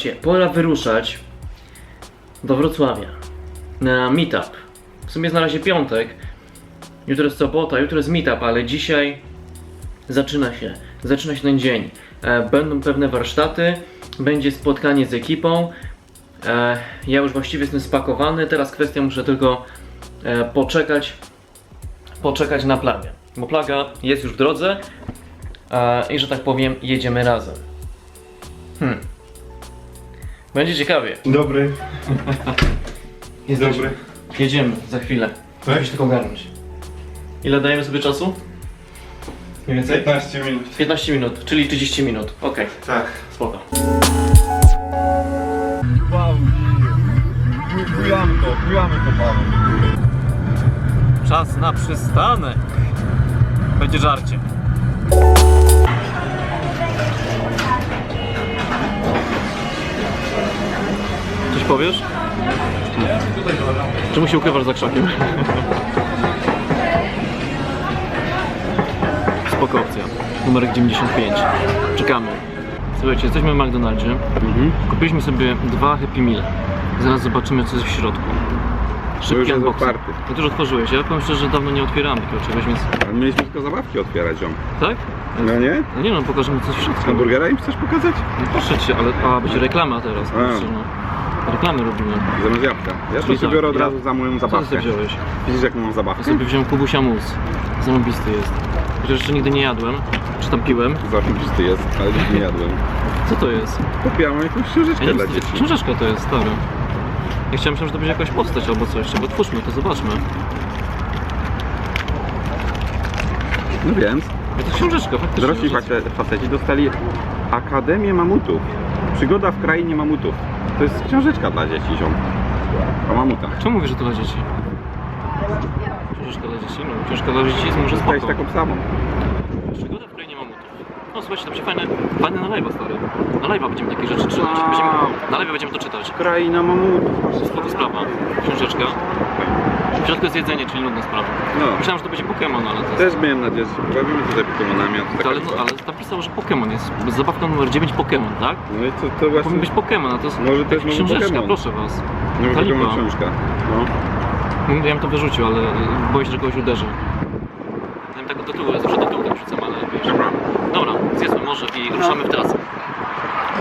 Słuchajcie, pora wyruszać do Wrocławia na meetup. W sumie jest na razie piątek. Jutro jest sobota, jutro jest meetup, ale dzisiaj zaczyna się. Zaczyna się ten dzień. E, Będą pewne warsztaty, będzie spotkanie z ekipą. E, Ja już właściwie jestem spakowany. Teraz kwestia, muszę tylko e, poczekać, poczekać na plagę. Bo plaga jest już w drodze i że tak powiem, jedziemy razem. Będzie ciekawie. Dobry. Jest Dobry. Jedziemy za chwilę. Tak? Musisz tylko ogarnąć. Ile dajemy sobie czasu? Mniej więcej? 15 minut. 15 minut, czyli 30 minut. Okej, Tak. spoko. Wow. Bujamy to, bujamy to Paweł. Czas na przystanek. Będzie żarcie. Powiesz? Czemu się ukrywasz za krzakiem? Spoko opcja. Numerek 95. Czekamy. Słuchajcie, jesteśmy w McDonaldzie. Kupiliśmy sobie dwa Happy Meal. Zaraz zobaczymy co jest w środku. Szybki już jest unboxing. otwarty. No to już otworzyłeś. Ja powiem szczerze, że dawno nie otwierałem takiego czegoś, więc... Ale mieliśmy tylko zabawki otwierać ją. Tak? No nie? No nie no, pokażemy coś w środku. Hamburgera im chcesz pokazać? No proszę cię, ale... A, będzie reklama teraz. A. kurczę, no. Reklamy robimy. Zamiast jabłka. Ja Czyli to sobie tak, biorę od ja- razu za moją Co ty zabawkę. sobie wziąłeś? Widzisz jaką mam Ja zabawkę? sobie wziąłem Kubusia Mus. Zarąbisty jest. Chociaż jeszcze nigdy nie jadłem. Czy tam piłem. Zarąbisty jest, ale nigdy nie jadłem. Co to jest? Kupiłam jakąś książeczkę Ja nie dla wiem, dzieci. książeczka to jest, stary. Ja chciałem, myślałem, że to będzie jakaś postać albo coś. Czego otwórzmy, to zobaczmy. No więc, Ja to książeczka, faktycznie. dorośli że- face- faceci dostali Akademię Mamutów. Przygoda w krainie mamutów. To jest książeczka dla dzieci, ziom. O mamutach. Czemu mówisz, że to dla dzieci? Książeczka dla dzieci? No, książka dla dzieci jest może Dostałeś spoko. taką samą. Przygoda w krainie mamutów. No słuchajcie, to będzie fajne, fajne na live'a, stary. Na live'a będziemy takie rzeczy czytać. Będziemy, na live'a będziemy to czytać. Kraina mamutów. Spoko sprawa. Książeczka. W środku jest jedzenie, czyli nudna sprawa. No. Myślałem, że to będzie Pokémon, ale to jest... Też miałem nadzieję, że się pobawimy tutaj Pokemonami, a to taka Ale, no, ale tam pisało, że Pokémon jest. Zabawka numer 9 Pokémon, tak? No i to, to Powinien właśnie... być Pokémon, a to jest Może to jest jakaś nowy książeczka, Pokémon. proszę was. No, Ta taką lipa. książka. No. Ja bym to wyrzucił, ale boję się, że kogoś uderzy. Ja bym tak do tyłu, ja zawsze do tyłu tak rzucam, ale wiesz. Dobra. Dobra, zjedzmy może i ruszamy w trasę.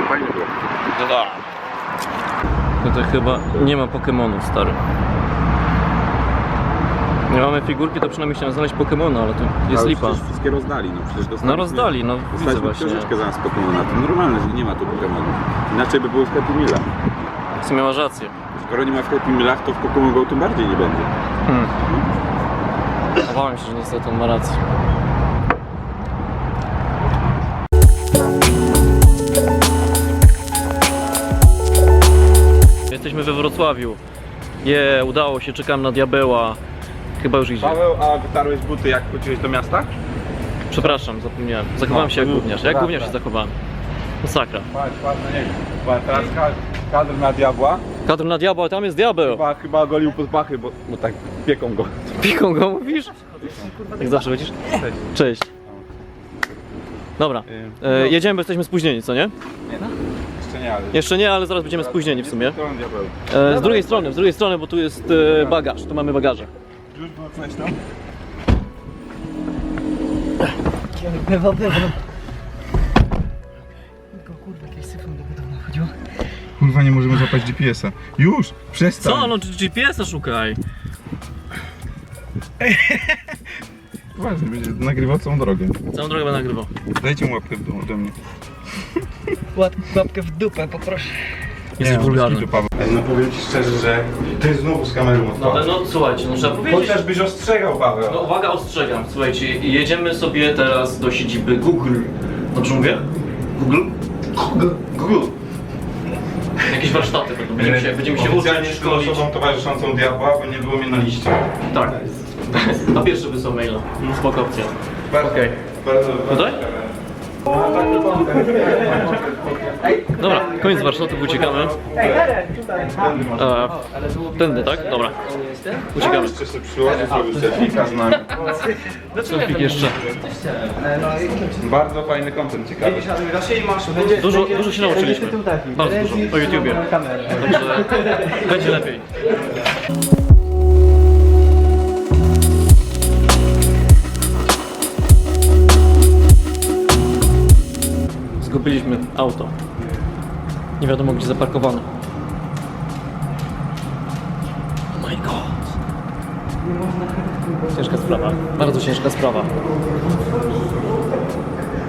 Fajnie było. Tutaj chyba nie ma Pokémonów, stary. Nie mamy figurki, to przynajmniej chciałem znaleźć Pokémona, ale tu jest Ale lipa. przecież wszystkie rozdali, no przecież dostaliśmy... No rozdali, no widzę właśnie. książeczkę zamiast Pokemona. To normalne, że nie ma tu Pokemonów. Inaczej by było w Happy Mealach. W sumie masz rację. Skoro nie ma w Happy Mealach, to w Pokemon Go tym bardziej nie będzie. Hmm. Obawiam się, że niestety on ma rację. Jesteśmy we Wrocławiu. Je, udało się, czekam na diabeła. Chyba już idzie. Paweł, a wytarłeś buty jak wróciłeś do miasta? Przepraszam, zapomniałem. Zachowałem No, się jak no, gówniarz. Jak dobra. gówniarz się zachowałem. Masakra. Patrz, patrz na niego. Patrz, teraz kadr, kadr na diabła. Kadr na diabła, tam jest diabeł. Chyba, chyba golił pod pachy, bo, bo tak pieką go. Piką go mówisz? Jak zawsze chodzisz? Cześć. Dobra, e, jedziemy, bo jesteśmy spóźnieni, co nie? Jeszcze nie, ale... Jeszcze nie, ale zaraz będziemy spóźnieni w sumie. To diabeł. E, z drugiej strony, z drugiej strony, bo tu jest e, bagaż, tu mamy bagaże. Już było coś tam? Bywa, bywa. Tylko kurwa, jakieś syfon do budowy chodziło. Kurwa, nie możemy złapać GPS-a. Już! Przestań! Co? No GPS-a szukaj. Ważne, będzie nagrywał całą drogę. Całą drogę będę nagrywał. Dajcie mu łapkę w dół ode mnie. Łap, łapkę w dupę, poproszę. Jesteś Nie, wulgarny. Ej, no powiem ci szczerze, że to jest znowu z kamerą No, ale no słuchajcie, no trzeba powiedzieć. Chociażbyś ostrzegał, Paweł. No uwaga, ostrzegam. Słuchajcie, jedziemy sobie teraz do siedziby Google. Dobrze mówię? Google? Google. Jakieś warsztaty będą. Będziemy się, będziemy się Oficjalnie uczyć, jestem szkolić. osobą towarzyszącą diabła, bo nie było mnie na liście. Tak. A pierwszy wysłał maila. No, Spoko opcja. Bardzo, Okej. bardzo, Tutaj? Dobra, Koniec warsztatów, uciekamy. E, tędy, tak? Dobra. Uciekamy. Jeszcze się przyłożyć, zrobić selfika z nami. Selfik jeszcze. Bardzo fajny kontent, ciekawy. Dużo, dużo się nauczyliśmy. Bardzo dużo. O YouTubie. Także będzie lepiej. Zgubiliśmy auto. Nie wiadomo gdzie zaparkowane. Oh my god. Ciężka sprawa. Bardzo ciężka sprawa.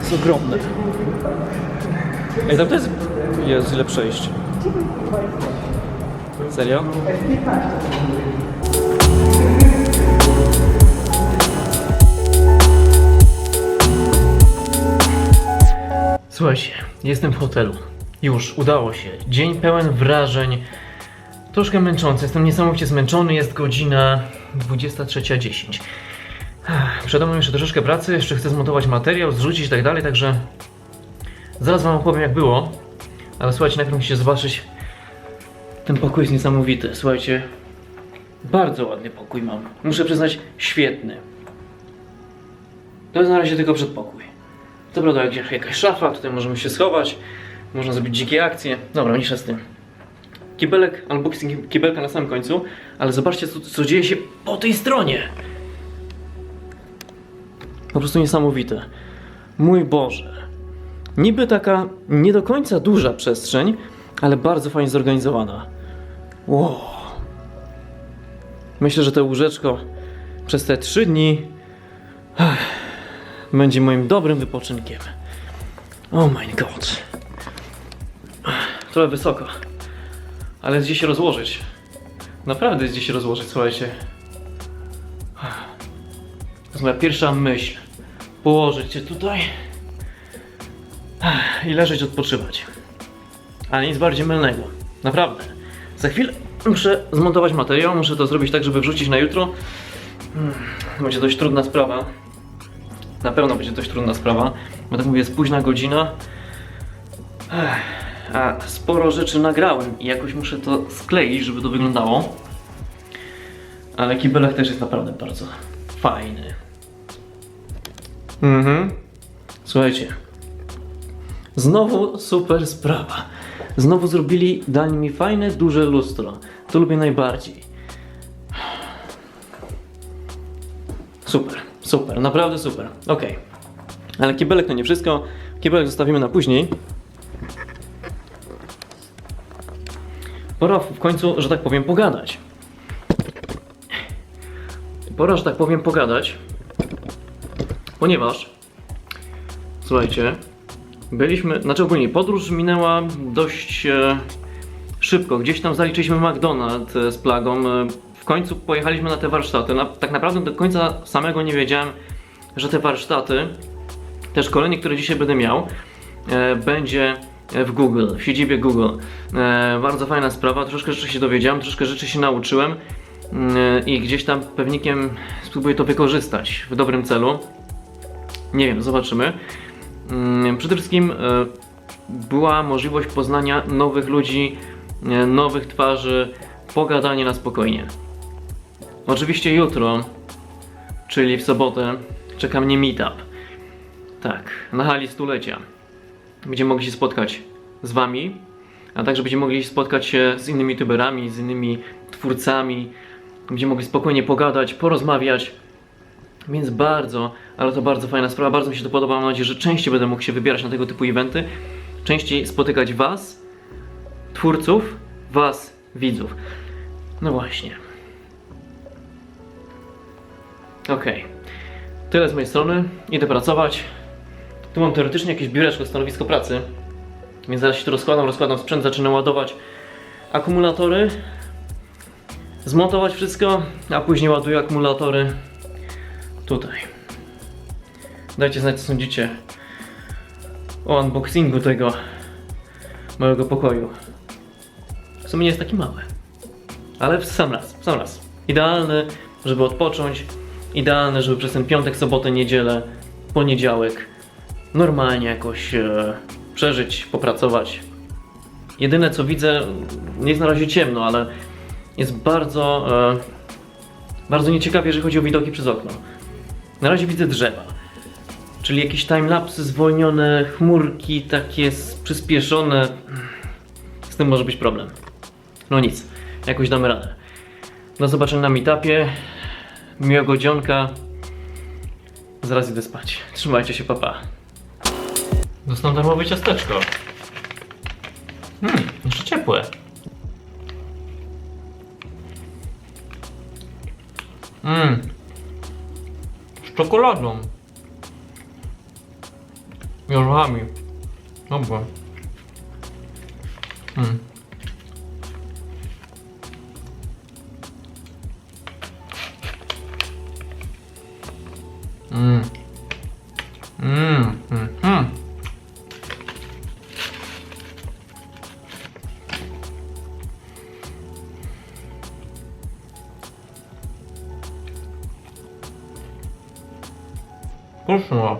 Jest ogromne. Ej, tam jest... Jest ile przejść. Serio? Słuchajcie, jestem w hotelu. Już, udało się. Dzień pełen wrażeń. Troszkę męczący. Jestem niesamowicie zmęczony. Jest godzina 23.10. Ach, Przede mną jeszcze troszeczkę pracy. Jeszcze chcę zmontować materiał, zrzucić i tak dalej, także... Zaraz wam opowiem jak było. Ale słuchajcie, najpierw musicie zobaczyć. Ten pokój jest niesamowity. Słuchajcie, bardzo ładny pokój mam. Muszę przyznać, świetny. To jest na razie tylko przedpokój. To prawda, jak- jakaś szafa, tutaj możemy się schować. Można zrobić dzikie akcje. Dobra, mniejsza z tym. Kibelek, unboxing kibelka na samym końcu, ale zobaczcie co, co dzieje się po tej stronie. Po prostu niesamowite. Mój Boże. Niby taka nie do końca duża przestrzeń, ale bardzo fajnie zorganizowana. Wow. Myślę, że to łóżeczko przez te trzy dni będzie moim dobrym wypoczynkiem. Oh my god. Trochę wysoko, ale gdzie się rozłożyć. Naprawdę gdzie się rozłożyć, słuchajcie. To jest moja pierwsza myśl. Położyć się tutaj i leżeć, odpoczywać. Ale nic bardziej mylnego. Naprawdę. Za chwilę muszę zmontować materiał, muszę to zrobić tak, żeby wrzucić na jutro. Hmm, Będzie dość trudna sprawa. Na pewno będzie dość trudna sprawa, bo tak mówię, jest późna godzina. Ech, A sporo rzeczy nagrałem i jakoś muszę to skleić, żeby to wyglądało. Ale kibelek też jest naprawdę bardzo fajny. Mhm. Słuchajcie, Znowu super sprawa. Znowu zrobili, dali mi fajne, duże lustro. To lubię najbardziej. Super, super, naprawdę super. Ok. Ale kibelek to nie wszystko. Kibelek zostawimy na później. Pora w końcu, że tak powiem, pogadać. Pora, że tak powiem, pogadać. Ponieważ, słuchajcie, Byliśmy, znaczy ogólnie podróż minęła dość e, szybko. Gdzieś tam zaliczyliśmy McDonald's e, z plagą. E, w końcu pojechaliśmy na te warsztaty. Na, tak naprawdę do końca samego nie wiedziałem, że te warsztaty, te szkolenie, które dzisiaj będę miał, e, będzie w Google, w siedzibie Google. E, bardzo fajna sprawa, troszkę rzeczy się dowiedziałem, troszkę rzeczy się nauczyłem mm, i gdzieś tam pewnikiem spróbuję to wykorzystać w dobrym celu. Nie wiem, zobaczymy. Mm, Przede wszystkim e, była możliwość poznania nowych ludzi, e, nowych twarzy, pogadanie na spokojnie. Oczywiście jutro, czyli w sobotę, czeka mnie meetup. Tak, na hali stulecia. Będziemy mogli się spotkać z wami, a także będziemy mogli spotkać się z innymi youtuberami, z innymi twórcami. Będziemy mogli spokojnie pogadać, porozmawiać. Więc bardzo, ale to bardzo fajna sprawa, bardzo mi się to podoba. Mam nadzieję, że częściej będę mógł się wybierać na tego typu eventy, częściej spotykać Was, twórców, Was, widzów. No właśnie. Okej. Tyle z mojej strony. Idę pracować. Tu mam teoretycznie jakieś biureczko, stanowisko pracy. Więc zaraz się tu rozkładam, rozkładam sprzęt, zaczynam ładować akumulatory. Zmontować wszystko, a później ładuję akumulatory tutaj. Dajcie znać, co sądzicie o unboxingu tego małego pokoju. W sumie nie jest taki mały, ale w sam raz, w sam raz. Idealny, żeby odpocząć, idealny, żeby przez ten piątek, sobotę, niedzielę, poniedziałek normalnie jakoś e, przeżyć, popracować. Jedyne co widzę, jest na razie ciemno, ale jest bardzo, e, bardzo nieciekawie, jeżeli chodzi o widoki przez okno. Na razie widzę drzewa, czyli jakieś timelapsy zwolnione, chmurki takie przyspieszone. Z tym może być problem. No nic, jakoś damy radę. Do zobaczenia na meetupie. Miłego dzionka. Zaraz idę spać. Trzymajcie się, papa. Dostałem darmowe ciasteczko. Hmm, jeszcze ciepłe. Mmm. Z czekoladą. I orzechami. Dobra. Mm. Mm. Mm. 为什么？